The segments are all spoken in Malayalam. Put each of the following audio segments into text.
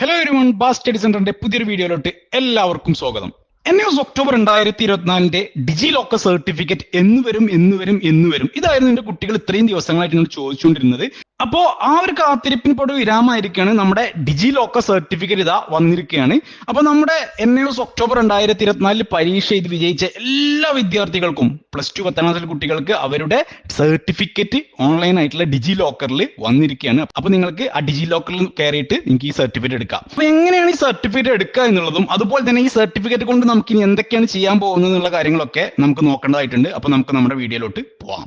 ഹലോ എവരിവൺ ബാസ് സ്റ്റഡി സെന്ററിന്റെ പുതിയൊരു വീഡിയോയിലോട്ട് എല്ലാവർക്കും സ്വാഗതം. എൻ ന്യൂസ് ഒക്ടോബർ രണ്ടായിരത്തി ഇരുപത്തിനാലിന്റെ ഡിജി ലോക്കർ സർട്ടിഫിക്കറ്റ് എന്ന് വരും എന്ന് വരും എന്ന് വരും. ഇതായിരുന്നു എന്റെ കുട്ടികൾ ഇത്രയും ദിവസങ്ങളായിട്ട് എന്നോട് ചോദിച്ചുകൊണ്ടിരുന്നത്. അപ്പോ ആ ഒരു കാത്തിരിപ്പിന് ഇപ്പോൾ ഒരു വിരാമായിരിക്കാണ് നമ്മുടെ ഡിജി ലോക്കർ സർട്ടിഫിക്കറ്റ് ഇതാ വന്നിരിക്കുകയാണ്. അപ്പൊ നമ്മുടെ എൻ എസ് ഒക്ടോബർ രണ്ടായിരത്തി ഇരുപത്തിനാലിൽ പരീക്ഷ എഴുതി വിജയിച്ച എല്ലാ വിദ്യാർത്ഥികൾക്കും പ്ലസ് ടു പത്താം ക്ലാസ്സിലെ കുട്ടികൾക്ക് അവരുടെ സർട്ടിഫിക്കറ്റ് ഓൺലൈൻ ആയിട്ടുള്ള ഡിജി ലോക്കറിൽ വന്നിരിക്കുകയാണ്. അപ്പൊ നിങ്ങൾക്ക് ആ ഡിജി ലോക്കറിൽ കയറിയിട്ട് നിങ്ങൾക്ക് ഈ സർട്ടിഫിക്കറ്റ് എടുക്കാം. അപ്പൊ എങ്ങനെയാണ് ഈ സർട്ടിഫിക്കറ്റ് എടുക്കുക എന്നുള്ളതും അതുപോലെ തന്നെ ഈ സർട്ടിഫിക്കറ്റ് കൊണ്ട് നമുക്ക് ഇനി എന്തൊക്കെയാണ് ചെയ്യാൻ പോകുന്നത് എന്നുള്ള കാര്യങ്ങളൊക്കെ നമുക്ക് നോക്കേണ്ടതായിട്ടുണ്ട്. അപ്പൊ നമുക്ക് നമ്മുടെ വീഡിയോയിലോട്ട് പോവാം.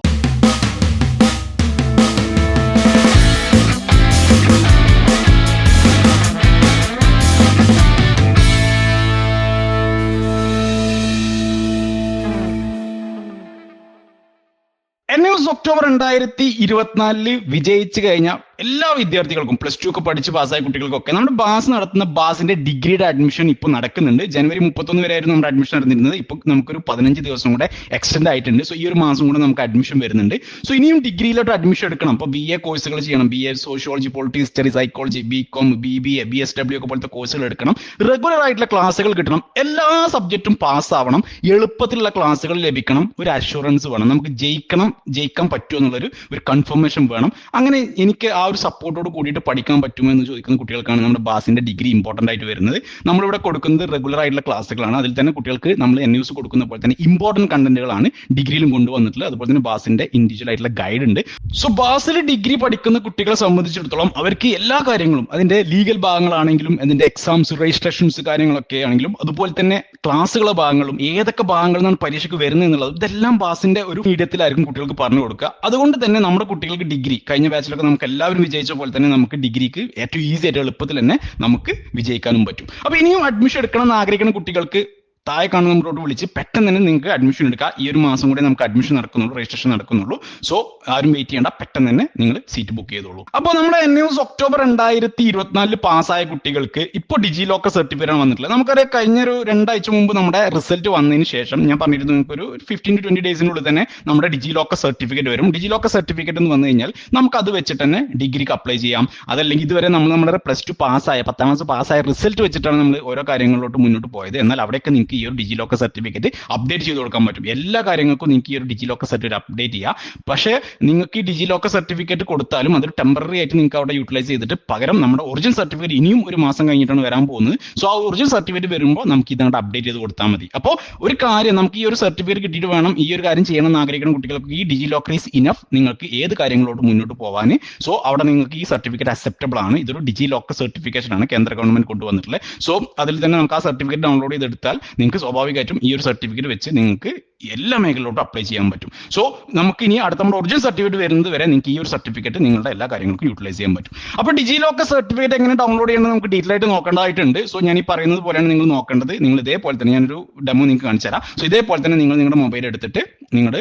എൻ ന്യൂസ് ഒക്ടോബർ രണ്ടായിരത്തി ഇരുപത്തിനാലിൽ വിജയിച്ചു കഴിഞ്ഞ എല്ലാ വിദ്യാർത്ഥികൾക്കും പ്ലസ് ടു ഒക്കെ പഠിച്ച് പാസ്സായ കുട്ടികൾക്കൊക്കെ നമ്മുടെ ബാസ് നടത്തുന്ന ബാസിന്റെ ഡിഗ്രിയുടെ അഡ്മിഷൻ ഇപ്പോൾ നടക്കുന്നുണ്ട്. ജനുവരി മുപ്പത്തൊന്ന് വരെ ആയിരുന്നു നമ്മുടെ അഡ്മിഷൻ നടന്നിരുന്നത്. ഇപ്പോൾ നമുക്കൊരു പതിനഞ്ച് ദിവസം കൂടെ എക്സ്റ്റെൻഡ് ആയിട്ടുണ്ട്. സോ ഈ ഒരു മാസം കൂടെ നമുക്ക് അഡ്മിഷൻ വരുന്നുണ്ട്. സോ ഇനിയും ഡിഗ്രിയിലോട്ട് അഡ്മിഷൻ എടുക്കണം. അപ്പോൾ ബി എ കോഴ്സുകൾ ചെയ്യണം. B A sociology politics history psychology B com B B A B S W ഒക്കെ പോലത്തെ കോഴ്സുകൾ എടുക്കണം. റെഗുലർ ആയിട്ടുള്ള ക്ലാസ്സുകൾ കിട്ടണം. എല്ലാ സബ്ജക്റ്റും പാസ്സാവണം എളുപ്പത്തിലുള്ള ക്ലാസ്സുകൾ ലഭിക്കണം. ഒരു അഷുറൻസ് വേണം. നമുക്ക് ജയിക്കണം. ജയിക്കാൻ പറ്റുമോ എന്നുള്ളൊരു ഒരു കൺഫർമേഷൻ വേണം. അങ്ങനെ എനിക്ക് ആ ഒരു സപ്പോർട്ടോട് കൂടിയിട്ട് പഠിക്കാൻ പറ്റുമോ എന്ന് ചോദിക്കുന്ന കുട്ടികൾക്കാണ് നമ്മുടെ ബാസിന്റെ ഡിഗ്രി ഇമ്പോർട്ടന്റ് ആയിട്ട് വരുന്നത്. നമ്മളിവിടെ കൊടുക്കുന്നത് റെഗുലർ ആയിട്ടുള്ള ക്ലാസ്സുകളാണ് അതിൽ തന്നെ കുട്ടികൾക്ക് നമ്മൾ എൻ യൂസ് കൊടുക്കുന്ന പോലെ തന്നെ ഇമ്പോർട്ടന്റ് കണ്ടന്റുകളാണ് ഡിഗ്രിയിലും കൊണ്ടുവന്നിട്ടുള്ളത്. അതുപോലെ തന്നെ ബാസിന്റെ ഇൻഡിവിജ്വൽ ആയിട്ടുള്ള ഗൈഡ് ഉണ്ട്. സോ ബാസിൽ ഡിഗ്രി പഠിക്കുന്ന കുട്ടികളെ സംബന്ധിച്ചിടത്തോളം അവർക്ക് എല്ലാ കാര്യങ്ങളും അതിന്റെ ലീഗൽ ഭാഗങ്ങളാണെങ്കിലും അതിന്റെ എക്സാംസ് രജിസ്ട്രേഷൻസ് കാര്യങ്ങളൊക്കെ ആണെങ്കിലും അതുപോലെ തന്നെ ക്ലാസ്സുകളെ ഭാഗങ്ങളും ഏതൊക്കെ ഭാഗങ്ങളിൽ നിന്നാണ് പരീക്ഷയ്ക്ക് വരുന്നത് എന്നുള്ളത് ഇതെല്ലാം ബാസിന്റെ ഒരു മീഡിയത്തിലായിരിക്കും കുട്ടികൾക്ക് കൊടുക്കുക. അതുകൊണ്ട് തന്നെ നമ്മുടെ കുട്ടികൾക്ക് ഡിഗ്രി കഴിഞ്ഞ ബാച്ചിലൊക്കെ നമുക്ക് എല്ലാവരും വിജയിച്ച പോലെ തന്നെ നമുക്ക് ഡിഗ്രിക്ക് ഏറ്റവും ഈസി ആയിട്ട് എളുപ്പത്തിൽ തന്നെ നമുക്ക് വിജയിക്കാനും പറ്റും. അപ്പൊ ഇനിയും അഡ്മിഷൻ എടുക്കണം എന്ന് ആഗ്രഹിക്കുന്ന കുട്ടികൾക്ക് താഴെ കാണുന്ന നമ്പറോട്ട് വിളിച്ച് പെട്ടെന്ന് തന്നെ നിങ്ങൾക്ക് അഡ്മിഷൻ എടുക്കാം. ഈ ഒരു മാസം കൂടെ നമുക്ക് അഡ്മിഷൻ നടക്കുന്നുള്ളൂ രജിസ്ട്രേഷൻ നടക്കുന്നുള്ളൂ. സോ ആരും വെയിറ്റ് ചെയ്യേണ്ട. പെട്ടെന്ന് തന്നെ നിങ്ങൾ സീറ്റ് ബുക്ക് ചെയ്തോളൂ. അപ്പോൾ നമ്മുടെ എൻ ന്യൂസ് ഒക്ടോബർ രണ്ടായിരത്തി ഇരുപത്തിനാലിൽ പാസ്സായ കുട്ടികൾക്ക് ഇപ്പോൾ ഡിജി ലോക്കർ സർട്ടിഫിക്കറ്റ് ആണ് വന്നിട്ടുള്ളത്. നമുക്കറിയാം കഴിഞ്ഞ ഒരു രണ്ടാഴ്ച മുമ്പ് നമ്മുടെ റിസൾട്ട് വന്നതിന് ശേഷം ഞാൻ പറഞ്ഞിരുന്നു നിങ്ങൾക്ക് ഒരു ഫിഫ്റ്റീൻ ടു ട്വന്റി ഡേയ്സിനുള്ളിൽ തന്നെ നമ്മുടെ ഡിജി ലോക്കർ സർട്ടിഫിക്കറ്റ് വരും. ഡിജി ലോക്കർ സർട്ടിഫിക്കറ്റ് എന്ന് വന്നു കഴിഞ്ഞാൽ നമുക്ക് അത് വെച്ചിട്ട് തന്നെ ഡിഗ്രിക്ക് അപ്ലൈ ചെയ്യാം. അതല്ലെങ്കിൽ ഇതുവരെ നമ്മൾ നമ്മുടെ പ്ലസ് ടു പാസ്സായ പത്താം ക്ലാസ് പാസ്സായ റിസൾട്ട് വെച്ചിട്ടാണ് നമ്മൾ ഓരോ കാര്യങ്ങളിലോട്ട് മുന്നോട്ട് പോയത്. എന്നാൽ അവിടെയൊക്കെ നിങ്ങൾക്ക് ഈ ഒരു ഡിജി ലോക്കർ സർട്ടിഫിക്കറ്റ് അപ്ഡേറ്റ് ചെയ്ത് കൊടുക്കാൻ പറ്റും. എല്ലാ കാര്യങ്ങൾക്കും നിങ്ങൾക്ക് ഈ ഒരു ഡിജി ലോക്കർ സർട്ടിഫിക്കറ്റ് അപ്ഡേറ്റ് ചെയ്യാം. പക്ഷേ നിങ്ങൾക്ക് ഈ ഡിജി ലോക്കർ സർട്ടിഫിക്കറ്റ് കൊടുത്താലും അതൊരു ടെമ്പററി ആയിട്ട് നിങ്ങൾക്ക് അവിടെ യൂട്ടിലൈസ് ചെയ്തിട്ട് പകരം നമ്മുടെ ഒറിജിനൽ സർട്ടിഫിക്കറ്റ് ഇനിയും ഒരു മാസം കഴിഞ്ഞിട്ടാണ് വരാൻ പോകുന്നത്. സോ ആ ഒറിജിനൽ സർട്ടിഫിക്കറ്റ് വരുമ്പോൾ നമുക്ക് ഇതങ്ങോട്ട് അപ്ഡേറ്റ് ചെയ്ത് കൊടുത്താൽ മതി. അപ്പോൾ ഒരു കാര്യം നമുക്ക് ഈ ഒരു സർട്ടിഫിക്കറ്റ് കിട്ടിയിട്ട് വേണം. ഈ ഒരു കാര്യം ചെയ്യണം എന്ന് ആഗ്രഹിക്കുന്ന കുട്ടികൾക്ക് ഈ ഡിജി ലോക്കർ ഈസ് ഇനഫ് നിങ്ങൾക്ക് ഏത് കാര്യങ്ങളോട് മുന്നോട്ട് പോകാൻ സോ അവിടെ നിങ്ങൾക്ക് ഈ സർട്ടിഫിക്കറ്റ് അക്സെപ്റ്റബിൾ ആണ്. ഇതൊരു ഡിജി ലോക്കർ സർട്ടിഫിക്കേഷൻ ആണ് കേന്ദ്ര ഗവൺമെന്റ് കൊണ്ടുവന്നിട്ടുള്ളത്. സോ അതിൽ തന്നെ നമുക്ക് ആ സർട്ടിഫിക്കറ്റ് ഡൗൺലോഡ് ചെയ്തെടുത്താൽ നിങ്ങൾക്ക് സ്വാഭാവികമായിട്ടും ഈ ഒരു സർട്ടിഫിക്കറ്റ് വെച്ച് നിങ്ങൾക്ക് എല്ലാ മേഖലയിലോട്ടും അപ്ലൈ ചെയ്യാൻ പറ്റും. സോ നമുക്ക് ഇനി അടുത്ത നമ്മുടെ ഒറിജിനൽ സർട്ടിഫിക്കറ്റ് വരുന്നത് വരെ നിങ്ങൾക്ക് ഈ ഒരു സർട്ടിഫിക്കറ്റ് നിങ്ങളുടെ എല്ലാ കാര്യങ്ങൾക്കും യൂട്ടിലൈസ് ചെയ്യാൻ പറ്റും. അപ്പോൾ ഡിജി ലോക്കർ സർട്ടിഫിക്കറ്റ് എങ്ങനെ ഡൗൺലോഡ് ചെയ്യണമെന്ന് നമുക്ക് ഡീറ്റെയിൽ ആയിട്ട് നോക്കേണ്ടതായിട്ടുണ്ട്. സോ ഞാൻ ഈ പറയുന്നത് പോലെയാണ് നിങ്ങൾ നോക്കേണ്ടത്. നിങ്ങൾ ഇതേപോലെ തന്നെ ഞാനൊരു ഡെമോ നിങ്ങൾക്ക് കാണിച്ചു തരാം. സോ ഇതേപോലെ തന്നെ നിങ്ങൾ നിങ്ങളുടെ മൊബൈൽ എടുത്തിട്ട് നിങ്ങൾ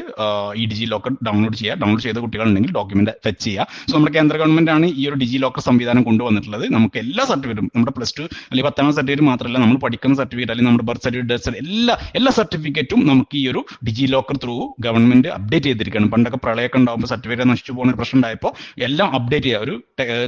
ഈ ഡിജി ലോക്കർ ഡൗൺലോഡ് ചെയ്യുക. ഡൗൺലോഡ് ചെയ്ത കുട്ടികളുണ്ടെങ്കിൽ ഡോക്യുമെന്റ് ഫെച്ച് ചെയ്യുക. സോ നമ്മുടെ കേന്ദ്ര ഗവൺമെന്റ് ആണ് ഈ ഒരു ഡിജി ലോക്കർ സംവിധാനം കൊണ്ടുവന്നിട്ടുള്ളത്. നമുക്ക് എല്ലാ സർട്ടിഫിക്കറ്റും നമ്മുടെ പ്ലസ് ടു അല്ലെങ്കിൽ പത്താം സർട്ടിഫിക്കറ്റ് മാത്രമല്ല നമ്മൾ പഠിക്കുന്ന സർട്ടിഫിക്കറ്റ് അല്ലെങ്കിൽ നമ്മുടെ ബർത്ത് സർട്ടിഫിക്കറ്റ് ഡെത്ത് എല്ലാ എല്ലാ സർട്ടിഫിക്കറ്റും നമുക്ക് ഈ ഒരു DigiLocker through government update ചെയ്തിരിക്കണം പണ്ടൊക്കെ പ്രളയമൊക്കെ ഉണ്ടാകുമ്പോൾ സർട്ടിഫിക്കറ്റ് നശിച്ചു പോകുന്ന പ്രശ്നം ഉണ്ടായപ്പോൾ എല്ലാം അപ്ഡേറ്റ് ചെയ്യുക ഒരു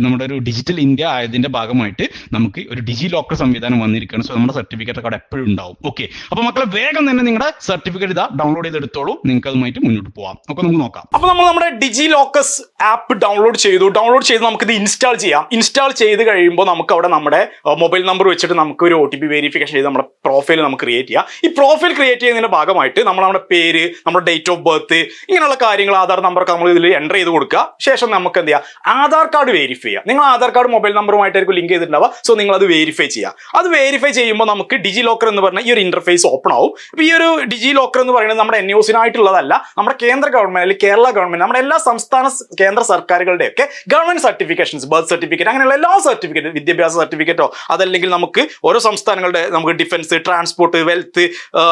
നമ്മുടെ ഒരു ഡിജിറ്റൽ ഇന്ത്യ ആയതിന്റെ ഭാഗമായിട്ട് നമുക്ക് ഒരു ഡിജി ലോക്കർ സംവിധാനം വന്നിരിക്കുകയാണ്. സോ നമ്മുടെ സർട്ടിഫിക്കറ്റ് ഒക്കെ അവിടെ എപ്പോഴും ഉണ്ടാവും. ഓക്കെ അപ്പൊ മക്കളെ വേഗം തന്നെ നിങ്ങളുടെ സർട്ടിഫിക്കറ്റ് ഇതാ ഡൗൺലോഡ് ചെയ്തെടുത്തോളൂ. നിങ്ങൾക്ക് അതുമായിട്ട് മുന്നോട്ട് പോവാം. ഒക്കെ നമുക്ക് നോക്കാം. അപ്പൊ നമ്മൾ നമ്മുടെ ഡിജി ലോക്കസ് ആപ്പ് ഡൗൺലോഡ് ചെയ്തു. ഡൗൺലോഡ് ചെയ്ത് നമുക്ക് ഇത് ഇൻസ്റ്റാൾ ചെയ്യാം. ഇൻസ്റ്റാൾ ചെയ്ത് കഴിയുമ്പോൾ നമുക്ക് അവിടെ നമ്മുടെ മൊബൈൽ നമ്പർ വെച്ചിട്ട് നമുക്ക് ഒരു ഒ ടി പി വെരിഫിക്കേഷൻ ചെയ്ത് നമ്മുടെ പ്രൊഫൈൽ നമുക്ക് ക്രിയേറ്റ് ചെയ്യുക ഈ പ്രൊഫൈൽ ക്രിയേറ്റ് ചെയ്യുന്നതിന്റെ ഭാഗമായിട്ട് നമ്മൾ നമ്മുടെ പേര് നമ്മുടെ ഡേറ്റ് ഓഫ് ബർത്ത് ഇങ്ങനെയുള്ള കാര്യങ്ങൾ ആധാർ നമ്പറൊക്കെ നമ്മൾ ഇതിൽ എന്റർ ചെയ്ത് കൊടുക്കുക. ശേഷം നമുക്ക് എന്ത് ചെയ്യാം? ആധാർ കാർഡ് വെരിഫൈ ചെയ്യാം. നിങ്ങൾ ആധാർ കാർഡ് മൊബൈൽ നമ്പറുമായിട്ടായിരിക്കും ലിങ്ക് ചെയ്തിട്ടുണ്ടാവുക. സോ നിങ്ങൾ അത് വെരിഫൈ ചെയ്യുക അത് വെരിഫൈ ചെയ്യുമ്പോൾ നമുക്ക് ഡിജി ലോക്കർ എന്ന് പറഞ്ഞ ഈ ഒരു ഇന്റർഫേസ് ഓപ്പൺ ആവും. അപ്പോൾ ഈ ഒരു ഡിജി ലോക്കർ എന്ന് പറയുന്നത് നമ്മുടെ എൻ യുസിനായിട്ടുള്ളതല്ല നമ്മുടെ കേന്ദ്ര ഗവൺമെന്റ് അല്ലെങ്കിൽ കേരള ഗവൺമെന്റ് നമ്മുടെ എല്ലാ സംസ്ഥാന കേന്ദ്ര സർക്കാരുകളുടെ ഒക്കെ ഗവൺമെന്റ് സർട്ടിഫിക്കേഷൻസ് ബർത്ത് സർട്ടിഫിക്കറ്റ് അങ്ങനെയുള്ള എല്ലാ സർട്ടിഫിക്കറ്റ് വിദ്യാഭ്യാസ സർട്ടിഫിക്കറ്റോ അതല്ലെങ്കിൽ നമുക്ക് ഓരോ സംസ്ഥാനങ്ങളുടെ നമുക്ക് defence transport wealth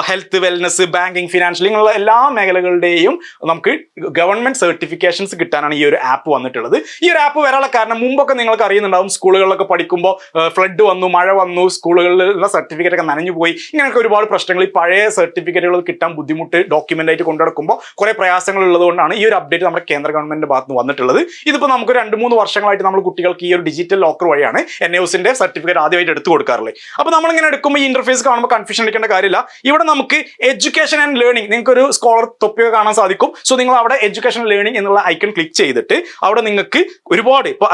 health wellness banking financial ഇങ്ങനെയുള്ള എല്ലാ മേഖലകളുടെയും നമുക്ക് ഗവൺമെന്റ് സർട്ടിഫിക്കേഷൻസ് കിട്ടാനാണ് ഈ ഒരു ആപ്പ് വന്നിട്ടുള്ളത്. ഈ ഒരു ആപ്പ് വരാനുള്ള കാരണം മുമ്പൊക്കെ നിങ്ങൾക്ക് അറിയുന്നുണ്ടാവും സ്കൂളുകളിലൊക്കെ പഠിക്കുമ്പോൾ ഫ്ലഡ് വന്നു മഴ വന്നു സ്കൂളുകളിലുള്ള സർട്ടിഫിക്കറ്റ് ഒക്കെ നനഞ്ഞു പോയി. ഇങ്ങനെയൊക്കെ ഒരുപാട് പ്രശ്നങ്ങൾ ഈ പഴയ സർട്ടിഫിക്കറ്റുകൾ കിട്ടാൻ ബുദ്ധിമുട്ട് ഡോക്യുമെന്റ് ആയിട്ട് കൊണ്ടുനടക്കുമ്പോൾ കുറെ പ്രയാസങ്ങൾ ഉള്ളതുകൊണ്ടാണ് ഈ ഒരു അപ്ഡേറ്റ് നമ്മുടെ കേന്ദ്ര ഗവൺമെന്റിന്റെ ഭാഗത്ത് വന്നിട്ടുള്ളത്. ഇതിപ്പോൾ നമുക്ക് രണ്ട് മൂന്ന് വർഷങ്ങളായിട്ട് നമ്മൾ കുട്ടികൾക്ക് ഈ ഒരു ഡിജിറ്റൽ ലോക്കർ വഴിയാണ് എൻ എസിന്റെ സർട്ടിഫിക്കറ്റ് ആദ്യമായിട്ട് എടുത്തു കൊടുക്കാറുള്ളത്. അപ്പോൾ നമ്മളിങ്ങനെ എടുക്കുമ്പോൾ ഈ ഇന്റർഫേസ് കാണുമ്പോൾ കൺഫ്യൂഷൻ അടിക്കേണ്ട കാര്യമില്ല. ഇവിടെ നമുക്ക് എഡ്യൂക്കേഷൻ ആൻഡ് ലേണിംഗ് നിങ്ങൾക്ക് ഒരു സ്കോളർ തൊപ്പിയൊക്കെ കാണാൻ സാധിക്കും. സോ നിങ്ങൾ അവിടെ എഡ്യൂക്കേഷൻ ലേണിംഗ് എന്നുള്ള ഐക്കൺ ക്ലിക്ക് ചെയ്തിട്ട് അവിടെ നിങ്ങൾക്ക് ഒരുപാട് ഇപ്പോൾ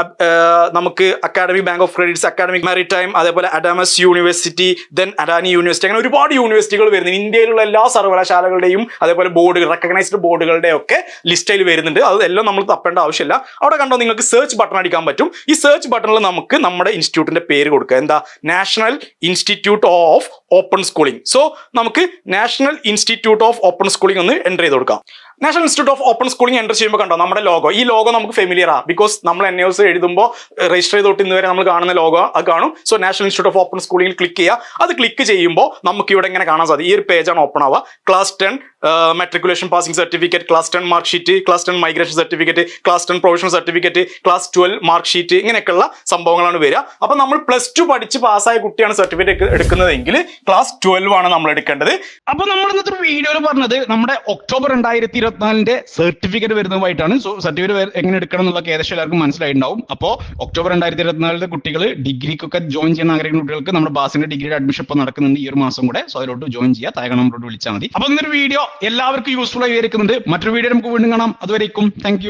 നമുക്ക് academic bank of credits academic maritime അതേപോലെ Adamas university then Adani university അങ്ങനെ ഒരുപാട് യൂണിവേഴ്സിറ്റികൾ വരുന്നു. ഇന്ത്യയിലുള്ള എല്ലാ സർവകലാശാലകളുടെയും അതേപോലെ ബോർഡുകൾ റെക്കഗ്നൈസ്ഡ് ബോർഡുകളുടെ ഒക്കെ ലിസ്റ്റിൽ വരുന്നുണ്ട്. അത് എല്ലാം നമ്മൾ തപ്പേണ്ട ആവശ്യമില്ല. അവിടെ കണ്ടോ നിങ്ങൾക്ക് സെർച്ച് ബട്ടൺ അടിക്കാൻ പറ്റും. ഈ സെർച്ച് ബട്ടണിൽ നമുക്ക് നമ്മുടെ ഇൻസ്റ്റിറ്റ്യൂട്ടിന്റെ പേര് കൊടുക്കുക. എന്താ? National Institute of Open Schooling so നമുക്ക് National Institute of Open Schooling ഒന്ന് എന്റർ ചെയ്ത് കൊടുക്കാം. National Institute of Open Schooling enter ചെയ്യുമ്പോൾ കണ്ടോ? നമ്മുടെ ലോഗോ. ഈ ലോഗോ നമുക്ക് ഫെമിലിയർ ആ. ബിക്കോസ് നമ്മൾ എൻ എസ് എഴുതുമ്പോൾ രജിസ്റ്റർ ചെയ്തോട്ട് തൊട്ട് ഇന്ന് വരെ നമ്മൾ കാണുന്ന ലോഗോ അത് കാണും. So National Institute of Open സ്കൂളിംഗിൽ click ചെയ്യുക അത് ക്ലിക്ക് ചെയ്യുമ്പോൾ നമുക്ക് ഇവിടെ ഇങ്ങനെ കാണാൻ സാധിക്കും. ഈ ഒരു പേജാണ് ഓപ്പൺ ആവുക. Class ten matriculation passing certificate class ten mark sheet class ten migration certificate class ten professional certificate class twelve mark sheet ഇങ്ങനെയൊക്കെയുള്ള സംഭവങ്ങളാണ് വരിക. അപ്പം നമ്മൾ പ്ലസ് ടു പഠിച്ച് പാസ്സായ കുട്ടിയാണ് സർട്ടിഫിക്കറ്റ് എടുക്കുന്നതെങ്കിൽ ക്ലാസ് ട്വൽവ് ആണ് നമ്മൾ എടുക്കേണ്ടത്. അപ്പം നമ്മൾ ഇന്നത്തെ വീഡിയോയിൽ പറഞ്ഞത് നമ്മുടെ ഒക്ടോബർ രണ്ടായിരത്തി ഇരുപത്തിനാലിന്റെ സർട്ടിഫിക്കറ്റ് വരുന്നതുമായിട്ടാണ്. സോ സർട്ടിഫിക്കറ്റ് എങ്ങനെ എടുക്കണം എന്നുള്ളത് ഏകദേശം എല്ലാവർക്കും മനസ്സിലായിട്ടുണ്ടാവും. അപ്പോൾ ഒക്ടോബർ രണ്ടായിരത്തി ഇരുപത്തിനാലിലെ കുട്ടികൾ ഡിഗ്രിക്കൊക്കെ ജോയിൻ ചെയ്യുന്ന ആഗ്രഹിക്കുന്ന കുട്ടികൾക്ക് നമ്മുടെ ബാസിന്റെ ഡിഗ്രിയുടെ അഡ്മിഷൻ ഇപ്പോൾ നടക്കുന്നുണ്ട് ഈ ഒരു മാസം കൂടെ. സോ അതിലോട്ട് ജോയിൻ ചെയ്യുക. താഴെ നമ്പറോട്ട് വിളിച്ചാൽ മതി. അപ്പൊ ഇന്നൊരു വീഡിയോ എല്ലാവർക്കും യൂസ്ഫുൾ ആയി വരുന്നുണ്ട് മറ്റൊരു വീഡിയോ നമുക്ക് വീണ്ടും കാണാം. അതുവരേക്കും. താങ്ക്